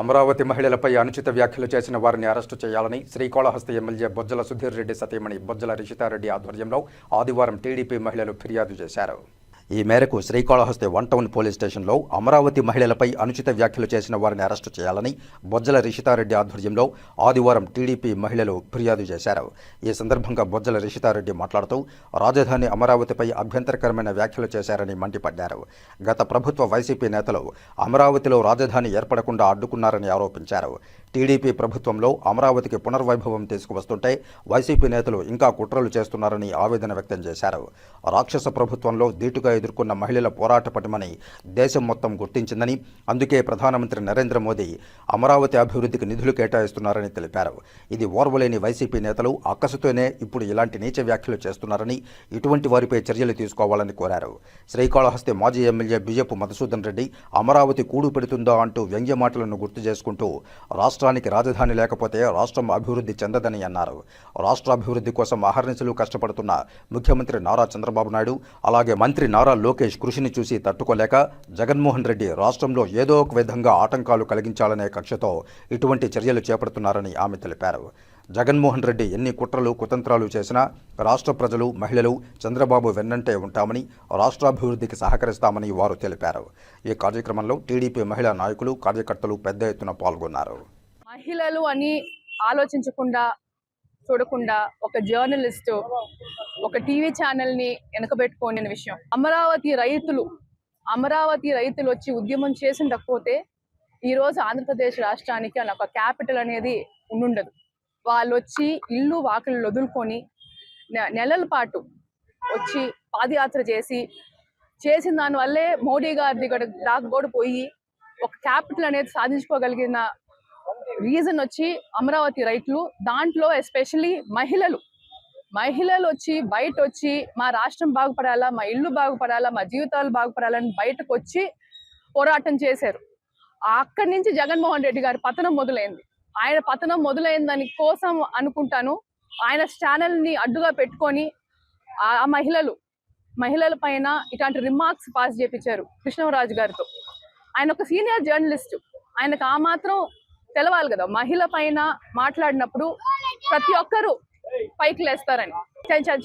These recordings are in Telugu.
అమరావతి మహిళలపై అనుచిత వ్యాఖ్యలు చేసిన వారిని అరెస్టు చేయాలని శ్రీకాళహస్తి ఎమ్మెల్యే బొజ్జల సుధీర్ రెడ్డి సతీమణి బొజ్జల రిషితారెడ్డి ఆధ్వర్యంలో ఆదివారం టీడీపీ మహిళలు ఫిర్యాదు చేశారు. ఈ మేరకు శ్రీకాళహస్తి వన్ టౌన్ పోలీస్ స్టేషన్లో అమరావతి మహిళలపై అనుచిత వ్యాఖ్యలు చేసిన వారిని అరెస్టు చేయాలని బొజ్జల రిషితారెడ్డి ఆధ్వర్యంలో ఆదివారం టీడీపీ మహిళలు ఫిర్యాదు చేశారు. ఈ సందర్భంగా బొజ్జల రిషితారెడ్డి మాట్లాడుతూ రాజధాని అమరావతిపై అభ్యంతరకరమైన వ్యాఖ్యలు చేశారని మండిపడ్డారు. గత ప్రభుత్వ వైసీపీ నేతలు అమరావతిలో రాజధాని ఏర్పడకుండా అడ్డుకున్నారని ఆరోపించారు. టీడీపీ ప్రభుత్వంలో అమరావతికి పునర్వైభవం తీసుకువస్తుంటే వైసీపీ నేతలు ఇంకా కుట్రలు చేస్తున్నారని ఆవేదన వ్యక్తం చేశారు. రాక్షస ప్రభుత్వంలో ధీటుగా ఎదుర్కొన్న మహిళల పోరాట పటిమని దేశం మొత్తం గుర్తించిందని అందుకే ప్రధానమంత్రి నరేంద్ర మోదీ అమరావతి అభివృద్ధికి నిధులు కేటాయిస్తున్నారని తెలిపారు. ఇది ఓర్వలేని వైసీపీ నేతలు అక్కసుతోనే ఇప్పుడు ఇలాంటి నీచ వ్యాఖ్యలు చేస్తున్నారని ఇటువంటి వారిపై చర్యలు తీసుకోవాలని కోరారు. శ్రీకాళహస్తి మాజీ ఎమ్మెల్యే బియ్యపు మధుసూదన్ రెడ్డి అమరావతి కూడు పెడుతుందా అంటూ వ్యంగ్య మాటలను గుర్తు చేసుకుంటూ రాష్ట్ర రాష్ట్రానికి రాజధాని లేకపోతే రాష్ట్రం అభివృద్ధి చెందదని అన్నారు. రాష్ట్ర అభివృద్ధి కోసం అహర్నిశలు కష్టపడుతున్న ముఖ్యమంత్రి నారా చంద్రబాబు నాయుడు అలాగే మంత్రి నారా లోకేష్ కృషిని చూసి తట్టుకోలేక జగన్మోహన్ రెడ్డి రాష్ట్రంలో ఏదో ఒక విధంగా ఆటంకాలు కలిగించాలనే కక్షతో ఇటువంటి చర్యలు చేపడుతున్నారని ఆమె తెలిపారు. జగన్మోహన్ రెడ్డి ఎన్ని కుట్రలు కుతంత్రాలు చేసినా రాష్ట్ర ప్రజలు మహిళలు చంద్రబాబు వెన్నంటే ఉంటామని రాష్ట్రాభివృద్ధికి సహకరిస్తామని వారు తెలిపారు. ఈ కార్యక్రమంలో టీడీపీ మహిళా నాయకులు కార్యకర్తలు పెద్ద ఎత్తున పాల్గొన్నారు. మహిళలు అని ఆలోచించకుండా చూడకుండా ఒక జర్నలిస్ట్ ఒక టీవీ ఛానల్ని వెనకబెట్టుకోని విషయం. అమరావతి రైతులు అమరావతి రైతులు వచ్చి ఉద్యమం చేసిండకపోతే ఈ రోజు ఆంధ్రప్రదేశ్ రాష్ట్రానికి అలా ఒక క్యాపిటల్ అనేది ఉండుండదు. వాళ్ళు వచ్చి ఇల్లు వాకిళ్ళు వదులుకొని నె- నెలల పాటు వచ్చి పాదయాత్ర చేసి చేసిన దానివల్లే మోడీ గారి దగ్గర దాకా కూడా పోయి ఒక క్యాపిటల్ అనేది సాధించుకోగలిగిన రీజన్ వచ్చి అమరావతి రైట్లు దాంట్లో ఎస్పెషల్లీ మహిళలు. మహిళలు వచ్చి బయట వచ్చి మా రాష్ట్రం బాగుపడాలా మా ఇల్లు బాగుపడాలా మా జీవితాలు బాగుపడాలని బయటకు వచ్చి పోరాటం చేశారు. అక్కడి నుంచి జగన్మోహన్ రెడ్డి గారి పతనం మొదలైంది. ఆయన పతనం మొదలైందని కోసం అనుకుంటాను. ఆయన ఛానల్ని అడ్డుగా పెట్టుకొని ఆ మహిళలు మహిళల పైన ఇట్లాంటి రిమార్క్స్ పాస్ చేపించారు కృష్ణరాజు గారితో. ఆయన ఒక సీనియర్ జర్నలిస్ట్ ఆయనకు ఆ మాత్రం తెలవాలి కదా. మహిళ పైన మాట్లాడినప్పుడు ప్రతి ఒక్కరూ పైకి లేస్తారని.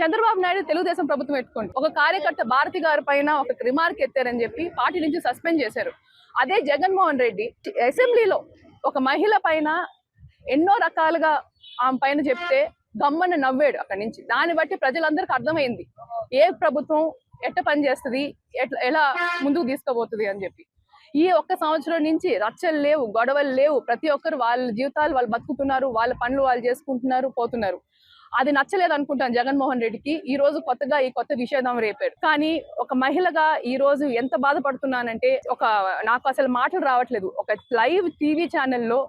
చంద్రబాబు నాయుడు తెలుగుదేశం ప్రభుత్వం పెట్టుకోండి. ఒక కార్యకర్త భారతి గారి పైన ఒక రిమార్క్ ఎత్తారని చెప్పి పార్టీ నుంచి సస్పెండ్ చేశారు. అదే జగన్మోహన్ రెడ్డి అసెంబ్లీలో ఒక మహిళ పైన ఎన్నో రకాలుగా ఆమె పైన చెప్తే గమ్మన నవ్వాడు అక్కడి నుంచి. దాన్ని బట్టి ప్రజలందరికీ అర్థమైంది. ఏ ప్రభుత్వం ఎట్ట పని చేస్తుంది? ఎట్లా ఎలా ముందుకు తీసుకోబోతుంది అని చెప్పి. ఈ ఒక్క సంవత్సరం నుంచి రచ్చలు లేవు గొడవలు లేవు. ప్రతి ఒక్కరు వాళ్ళ జీవితాలు వాళ్ళు బతుకుతున్నారు వాళ్ళ పనులు వాళ్ళు చేసుకుంటున్నారు పోతున్నారు. అది నచ్చలేదు అనుకుంటాను జగన్మోహన్ రెడ్డికి. ఈ రోజు కొత్తగా ఈ కొత్త నిషేధం రేపాడు. కానీ ఒక మహిళగా ఈ రోజు ఎంత బాధపడుతున్నానంటే ఒక నాకు అసలు మాటలు రావట్లేదు. ఒక లైవ్ టీవీ ఛానల్లో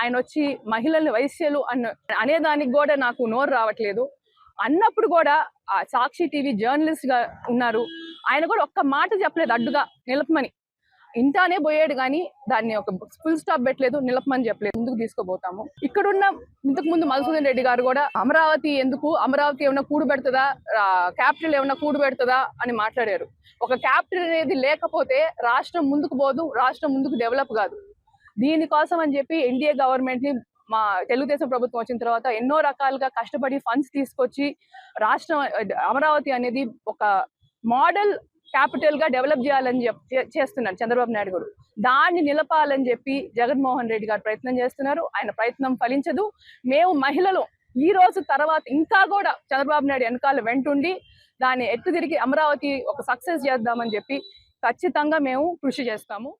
ఆయన వచ్చి మహిళలు వైశ్యలు అన్న అనేదానికి కూడా నాకు నోరు రావట్లేదు. అన్నప్పుడు కూడా ఆ సాక్షి టీవీ జర్నలిస్ట్గా ఉన్నారు. ఆయన కూడా ఒక్క మాట చెప్పలేదు అడ్డుగా నిలపమని. ఇంటానే పోయాడు కానీ దాన్ని ఒక ఫుల్ స్టాప్ పెట్టలేదు నిలపమని చెప్పలేదు. ముందుకు తీసుకోబోతాము ఇక్కడున్న ఇంతకు ముందు మధుసూదన్ రెడ్డి గారు కూడా అమరావతి ఎందుకు అమరావతి ఏమైనా కూడు పెడుతుందా క్యాపిటల్ ఏమైనా కూడు పెడుతుందా అని మాట్లాడారు. ఒక క్యాపిటల్ అనేది లేకపోతే రాష్ట్రం ముందుకు పోదు రాష్ట్రం ముందుకు డెవలప్ కాదు. దీనికోసం అని చెప్పి ఎన్డీఏ గవర్నమెంట్ని మా తెలుగుదేశం ప్రభుత్వం వచ్చిన తర్వాత ఎన్నో రకాలుగా కష్టపడి ఫండ్స్ తీసుకొచ్చి రాష్ట్రం అమరావతి అనేది ఒక మోడల్ క్యాపిటల్గా డెవలప్ చేయాలని చెప్ చేస్తున్నారు చంద్రబాబు నాయుడు గారు. దాన్ని నిలపాలని చెప్పి జగన్మోహన్ రెడ్డి గారు ప్రయత్నం చేస్తున్నారు. ఆయన ప్రయత్నం ఫలించదు. మేము మహిళలు ఈ రోజు తర్వాత ఇంకా కూడా చంద్రబాబు నాయుడు వెనకాల వెంటుండి దాన్ని ఎత్తు తిరిగి అమరావతి ఒక సక్సెస్ చేద్దామని చెప్పి ఖచ్చితంగా మేము కృషి చేస్తాము.